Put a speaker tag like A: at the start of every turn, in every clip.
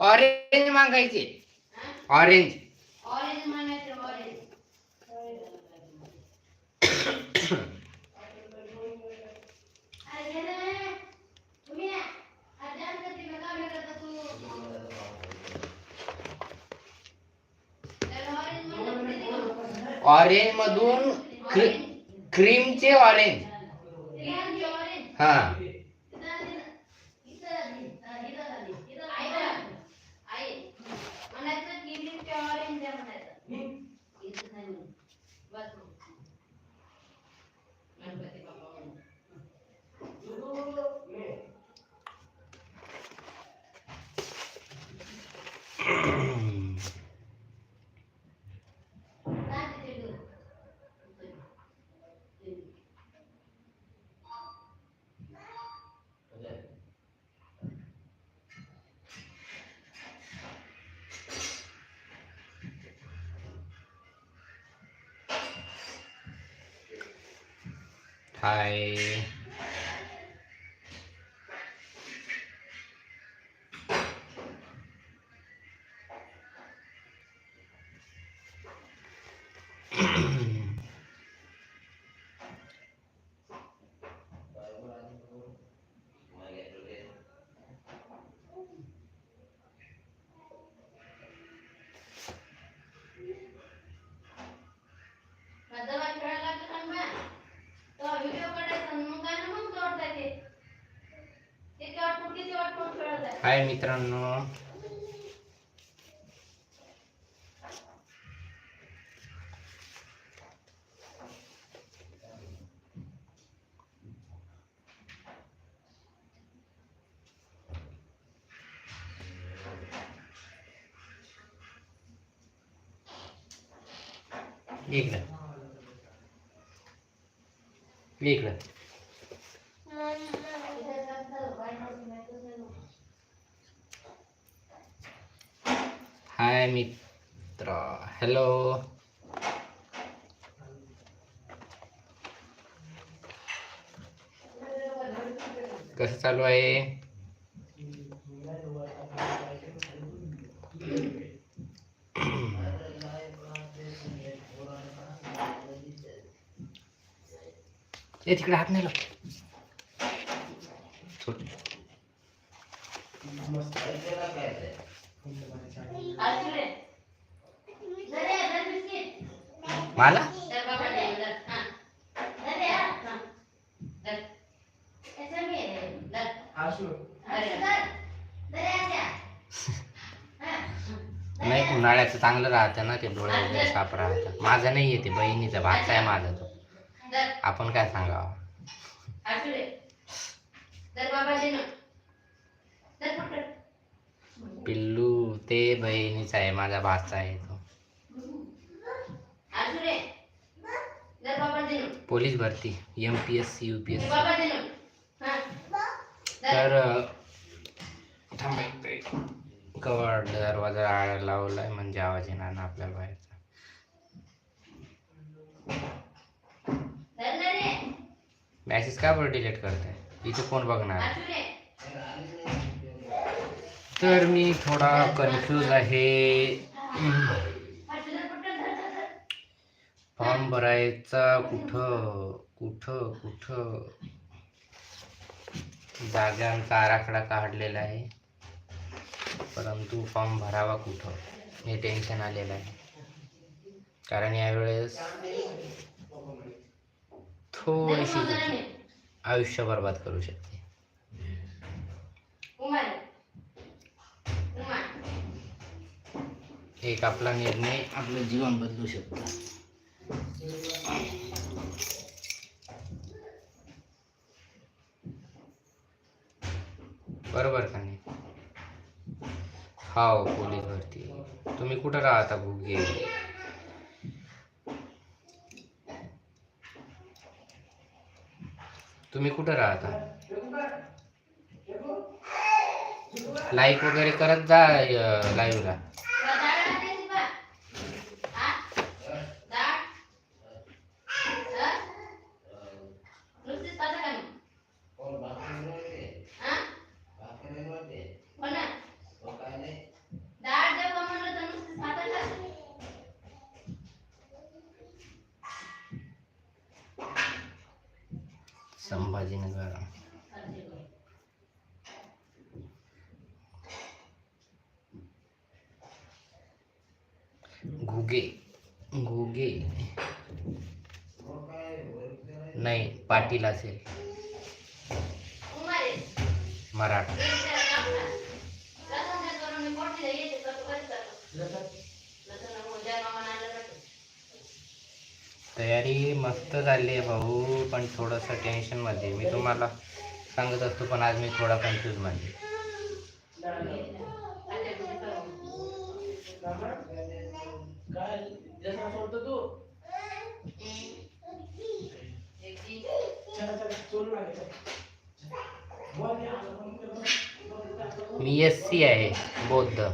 A: Orange मागायचे. Orange
B: orange म्हणायचं orange अरे गेलं ना. तुम्ही या. आज जास्त ती बघा मी करता तू. तर ऑरेंज म्हणलं किती दिवस?
A: ऑरेंज मधून क्री- क्रीमचे ऑरेंज
B: क्रियांची ऑरेंज.
A: हा
B: इथं आली ना. इथं आली. हा, इथं आली. इथं आई बघ. आई. म्हणायचं क्रियांची ऑरेंज द्या म्हणायचं. इथं नाही म्हणून. बस मग. गणपती बाप्पा म्हणून. काय ते चेंडू?
A: हाय हाय मित्रांनो इकडं इकडं
B: इथे जास्त वाईट होतं नाही तर नाही.
A: हाय मित्र. हॅलो कसं चालू आहे? ए तिकडे हात नाही लाव. मला.
B: हा. हा. हा. हे. हा.
A: नाही. उन्हाळ्याचं चांगलं राहतं ना ते डोळे वगैरे साफ राहतात माझं नाही येते बहिणीचा भाचा आहे माझा तो. आपण काय सांगावं ते बहिणीचा आहे माझा भाचा आहे तो. पोलीस भरती M P S C U P S. तर. कवर दरवाजा लावलाय म्हणजे आवाज येणार ना आपल्याला बाहेरचा. मॅसेज का बरं डिलीट करताय इथे कोण बघणार. तर मी थोडा कन्फ्यूज आहे. फॉर्म भरायचा कुठं? कुठं? कुठं? जागांचा आराखडा काढलेला आहे. परंतु फॉर्म भरावा कुठं? हे टेन्शन आलेलं आहे. कारण यावेळेस थोडीशी आयुष्य बर्बाद करू शकते. एक आपला निर्णय आपलं जीवन बदलू शकतो. बरोबर का नाही? हाव पोलीस भरती. तुम्ही कुठं राहता भुगे तुम्ही कुठं राहता? लाईक वगैरे करत जा लाईव्हला
B: तुला डाळ आणायची बा? हा? डाळ? हा? नुसतीच खातं का मग? हा? हो ना?
A: संभाजीनगर घुगे घुगे. नाही पाटील असेल. मराठा. तयारी मस्त झाली आहे भाऊ पण थोडंसं टेन्शनमध्ये मी तुम्हाला सांगत असतो पण आज मी थोडा कन्फ्यूजमध्ये मी एस सी आहे बौद्ध.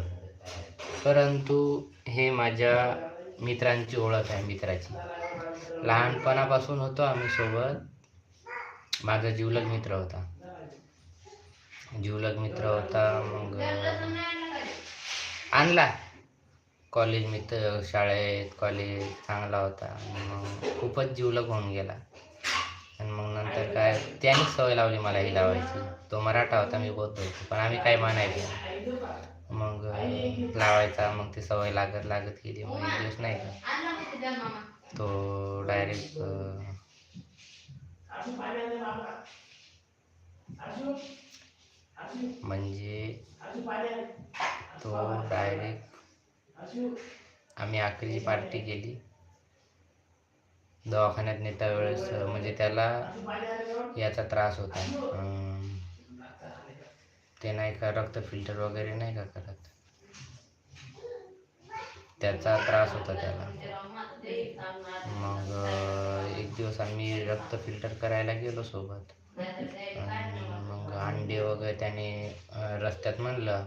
A: परंतु हे माझ्या मित्रांची ओळख आहे मित्राची. लहानपणापासून होतो आम्ही सोबत. माझा जिवलग मित्र होता. जिवलग मित्र होता मग आणला. कॉलेज मित्र शाळेत कॉलेज चांगला होता. मग खूपच जीवलग होऊन गेला. आणि मग नंतर काय त्यानेच सवय लावली मला ही लावायची. तो मराठा होता मी बौद्ध होतो. पण आम्ही काय मानायचो मग लावायचा. मग ती सवय लागत लागत गेली. मग दिवस नाही का? तो डायरेक्ट म्हणजे तो डायरेक्ट आम्ही आखरी पार्टी केली. दवाखान्यात नेता वेळेस म्हणजे त्याला याचा त्रास होता. ते नाही का रक्त फिल्टर वगैरे नाही का करत? त्याचा त्रास होता त्याला. मग एक दिवस आम्ही रक्त फिल्टर करायला गेलो सोबत. मग अंडे वगैरे त्याने रस्त्यात म्हणलं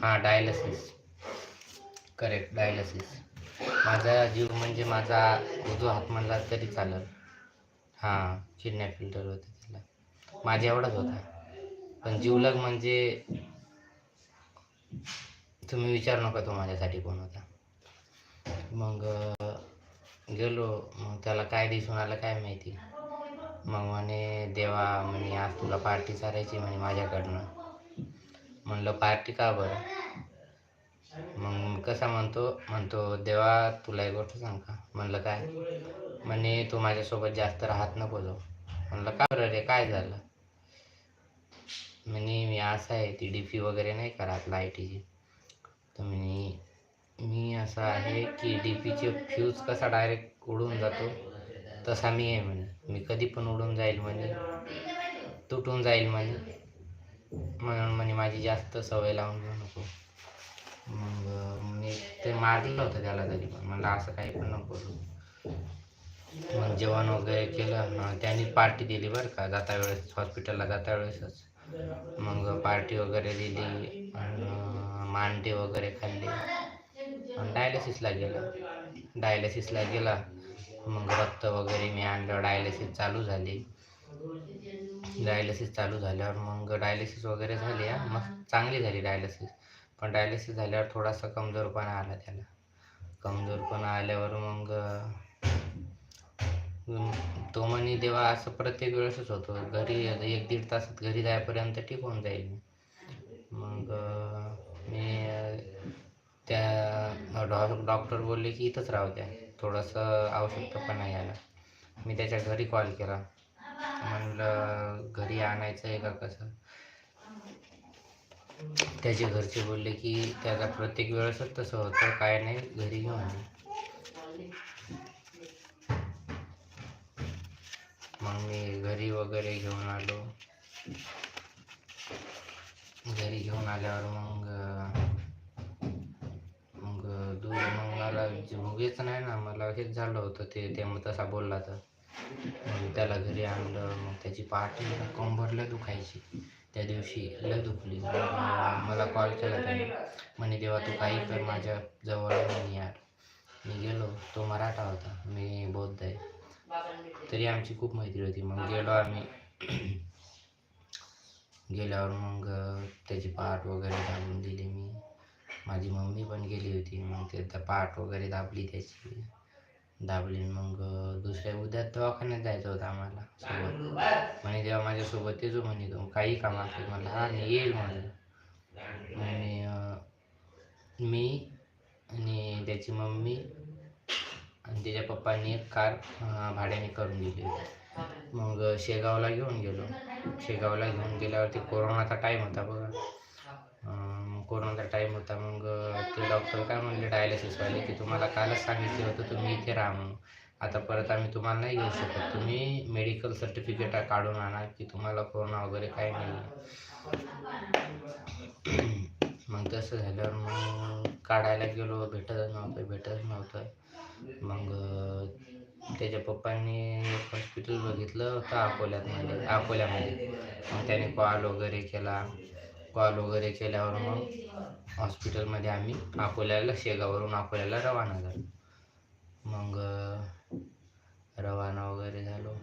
A: हां डायलिसिस करेक्ट डायलिसिस माझा जीव म्हणजे माझा उजवा हात म्हणला तरी चालेल. हां किडनॅप फिल्टर होते त्याला. माझ्या एवढाच होता. पण जीवलग म्हणजे तुम्ही विचारू नका तो माझ्यासाठी कोण होता. मग गेलो मग त्याला काय दिसून आलं काय माहिती. मग म्हणे देवा म्हणे आज तुला पार्टी चालायची म्हणे माझ्याकडनं. म्हणलं पार्टी का बरं? मग कसा म्हणतो म्हणतो देवा तुला एक गोष्ट सांग का म्हणलं काय? म्हणे तू माझ्यासोबत जास्त राहत नको जाऊ. म्हणलं का बरं रे काय झालं? म्हणे मी असं आहे ती डीपी वगैरे नाही करत लायटीची लाईटीची. तर म्हणे मी असा आहे की डी पीचे फ्यूज कसा डायरेक्ट उडून जातो तसा मी आहे म्हणे. मी कधी पण उडून जाईल म्हणे. तुटून जाईल म्हणे. म्हणून म्हणे माझी जास्त सवय लावून घेऊ नको. मग मी ते मारलं होतं त्याला तरी पण. म्हणलं असं काही पण नको मग जेवण वगैरे केलं. त्यांनी पार्टी दिली बरं का. जाता वेळेस हॉस्पिटलला जाता वेळेसच. मग पार्टी वगैरे दिली. आणि मांडे वगैरे खाल्ले. डायलिसिसला गेला. डायलिसिसला गेला. मग रक्त वगैरे मी आणलं. डायलिसिस चालू झाली. डायलिसिस चालू झाल्यावर मग डायलिसिस वगैरे झाली हा. मग चांगली झाली डायलिसिस पण डायलिसिस झाल्यावर थोडासा कमजोरपणा आला त्याला. कमजोरपणा आल्यावर मग तो म्हणे देवा असं प्रत्येक वेळेसच होतो. घरी एक दीड तासात घरी जायपर्यंत ठीक होऊन जाईल. मग मी त्या डॉ डॉक्टर बोलले की इथंच राहू द्या. थोडंसं आवश्यकता पण आहे याला मी त्याच्या घरी कॉल केला. म्हणलं घरी आणायचं आहे का कसं? त्याचे घरचे बोलले की त्याचा प्रत्येक वेळेसच तसं होतं. काय नाही घरी घेऊन मग मी घरी वगैरे घेऊन आलो. घरी घेऊन आल्यावर मग मग मग मला जे नाही ना मला हेच झालं होतं ते ते मग तसा बोलला तर. मग त्याला घरी आणलं मग त्याची पाठी कंबर लय दुखायची. त्या दिवशी लय दुखली. मला कॉल केला त्याने. म्हणे देवा तू काही कर माझ्या जवळ म्हणे यार. मी गेलो. तो मराठा होता. मी बौद्ध आहे. तरी आमची खूप मैत्री होती. मग गेलो आम्ही. गेल्यावर मग त्याची पाठ वगैरे दाबून दिली मी. माझी मम्मी पण गेली होती. मग ते पाठ वगैरे दाबली त्याची. दाबली मग दुसऱ्या उद्या दवाखान्यात जायचं होतं आम्हाला सोबत. म्हणे तेव्हा माझ्यासोबत येतो म्हणे तो काही काम असेल मला हा मी येईल म्हणलं. आणि मी आणि त्याची मम्मी आणि त्याच्या पप्पांनी एक कार भाड्याने करून दिली होती. मग शेगावला घेऊन गेलो. शेगावला घेऊन गेल्यावरती कोरोनाचा टाईम होता बघा. कोरोनाचा टाईम होता मग ते डॉक्टर काय म्हणले डायलिसिसवाले की तुम्हाला कालच सांगितलं होतं तुम्ही इथे राहा म्हणून. आता परत आम्ही तुम्हाला नाही घेऊ शकत. तुम्ही मेडिकल सर्टिफिकेट काढून आणा की तुम्हाला कोरोना वगैरे काही नाही. मग तसं झाल्यावर मग काढायला गेलो भेटतच नव्हतं भेटतच नव्हतं. मग त्याच्या पप्पांनी एक हॉस्पिटल बघितलं होतं अकोल्यामध्ये अकोल्यामध्ये. मग त्याने कॉल वगैरे केला. कॉल वगैरे केल्यावर मग हॉस्पिटलमध्ये आम्ही अकोल्याला शेगाववरून अकोल्याला रवाना झालो. मग रवाना वगैरे झालो.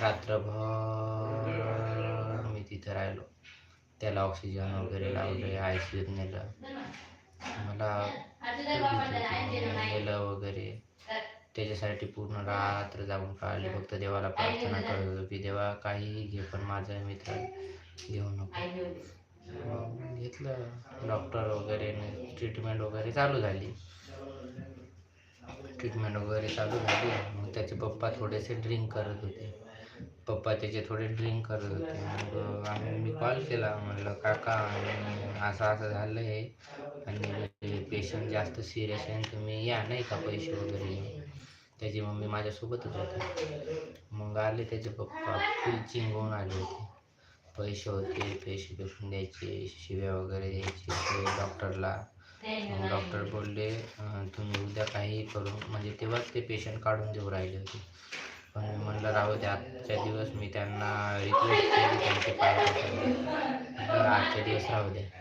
A: रात्रभर मी तिथं राहिलो. त्याला ऑक्सिजन वगैरे लावले आय सी नेलं मला खूप भीती होती. मग नेलं वगैरे त्याच्यासाठी पूर्ण रात्र जागून काढली. फक्त देवाला प्रार्थना करत होतो की देवा काहीही घे पण माझा मित्र घेऊ नको. घेतलं. डॉक्टर वगैरे ट्रीटमेंट वगैरे चालू झाली. ट्रीटमेंट वगैरे चालू झाली. मग त्याचे पप्पा थोडेसे ड्रिंक करत होते. पप्पा त्याचे थोडे ड्रिंक करत होते. मग आम्ही मी कॉल केला. म्हणलं काका आणि असं असं झालं आहे आणि पेशंट जास्त सिरियस आहे तुम्ही या नाही का? पैसे वगैरे. त्याची मम्मी माझ्यासोबतच होती. मग आले त्याचे पप्पा. फुल चिंगवून आले होते. पैसे होते पैसे भेटून द्यायचे शिव्या वगैरे द्यायचे डॉक्टरला. मग डॉक्टर बोलले तुम्ही उद्या काही करून म्हणजे तेव्हाच ते पेशंट काढून देऊ राहिले होते. पण मी म्हणलं राहू द्या आजच्या दिवस मी त्यांना रिक्वेस्ट केली त्यांचे पाय आजच्या दिवस राहू द्या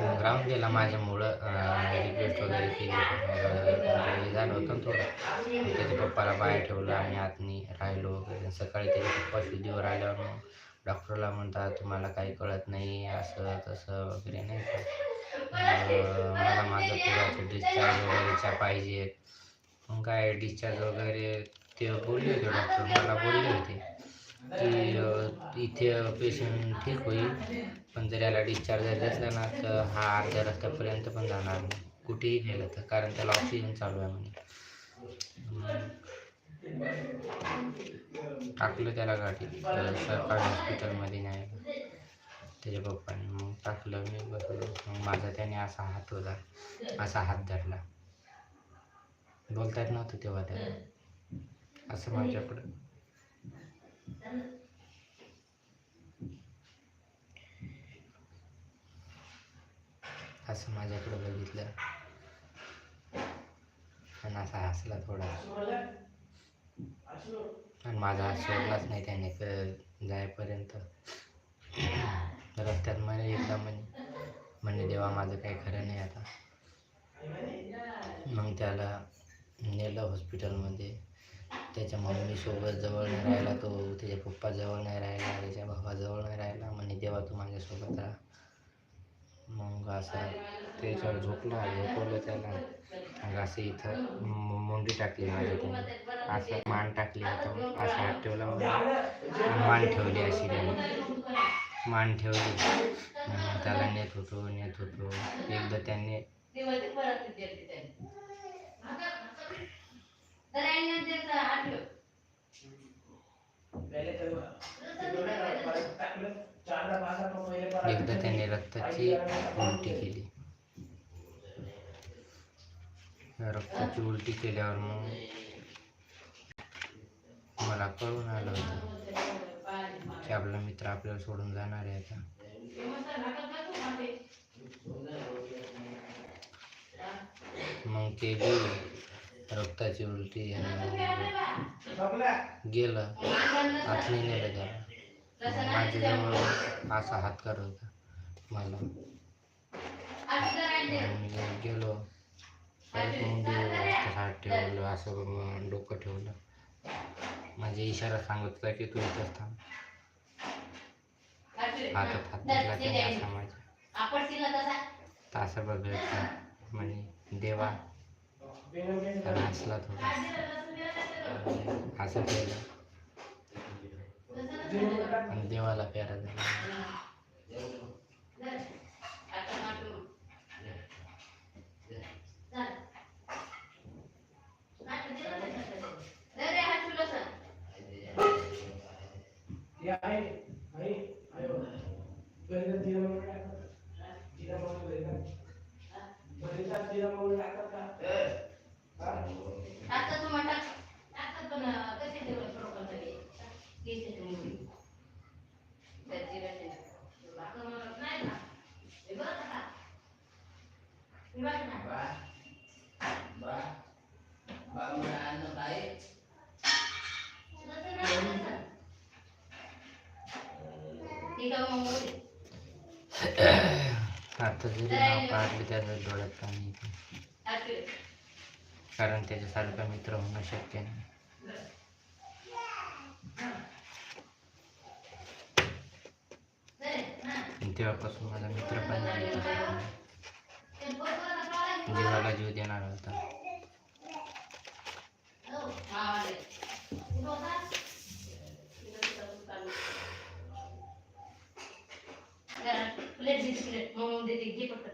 A: ग्राउंड राहून गेला माझ्यामुळं रिक्वेस्ट वगैरे केली झालं होतं ना थोडं. त्याच्या पप्पाला बाहेर ठेवलं आणि आतनी राहिलो वगैरे. सकाळी त्याचे पप्पा शुद्धीवर आल्यावर मग डॉक्टरला म्हणतात तुम्हाला काही कळत नाही असं तसं वगैरे नाही का? मला माझं पुराचं डिस्चार्ज वगैरेच्या पाहिजे मग काय डिस्चार्ज वगैरे ते बोलले होते डॉक्टर मला बोलले होते. की इथे पेशंट ठीक होईल पण जर याला डिस्चार्ज झाले असला ना तर हा अर्ध्या रस्त्यापर्यंत पण जाणार नाही. कुठेही नेलं तर कारण त्याला ऑक्सिजन चालू आहे म्हणे मग टाकलं त्याला गाठी तर सरकारी हॉस्पिटलमध्ये नाही त्याच्या पप्पाने मग टाकलं मी बसलो. मग माझा त्याने असा हात होता असा हात धरला. बोलता येत नव्हतं तेव्हा त्याला. असं माझ्याकडं. असं माझ्याकडे बघितलं. आणि असा हसला थोडा. आणि माझा हात सोडलाच नाही त्याने क जायपर्यंत रस्त्यात म्हणे एकदा म्हणे म्हणे देवा माझं काही खरं नाही आता. मग त्याला नेलं हॉस्पिटलमध्ये त्याच्या मम्मीसोबत जवळ नाही राहिला तो त्याच्या पप्पा जवळ नाही राहिला त्याच्या भावाजवळ नाही राहिला म्हणे देवा तू माझ्यासोबत राहा. मग असं त्याच्यावर झोपला झोपवलं त्याला. मग असं इथं मुंडी टाकली माझ्या त्याने असं मान टाकली होतं असं हात ठेवला मग मान ठेवली अशी त्याने. मान ठेवली. त्याला नेत होतो नेत होतो. एकदा त्यांनी एकदा त्याने रक्ताची उलटी केली. रक्ताची उलटी केल्यावर मग मला कळून आलं होतं की आपला मित्र आपल्याला सोडून जाणार आहे आता. मग ते गेलं रक्ताची उलटी गेलं. आतली नेलं त्याला माझ्याजवळ असा हात करत होता. मला. गेलो. हात ठेवलं. असं डोकं ठेवलं. माझा इशारा सांगत होता की तू इथं थांब. हातात हात टाकला असा माझ्या.
B: तासा
A: बघत म्हणजे
C: देवा नाचला थोडा असं केलं देवाला प्यारा झाला
B: पाहतली त्याचं
C: डोळ्यात पाणी येते. कारण त्याच्यासारखा मित्र होणं शक्य नाही. तेव्हापासून माझा मित्र पण जीवाला म्हणजे जीव देणार होता.
B: घे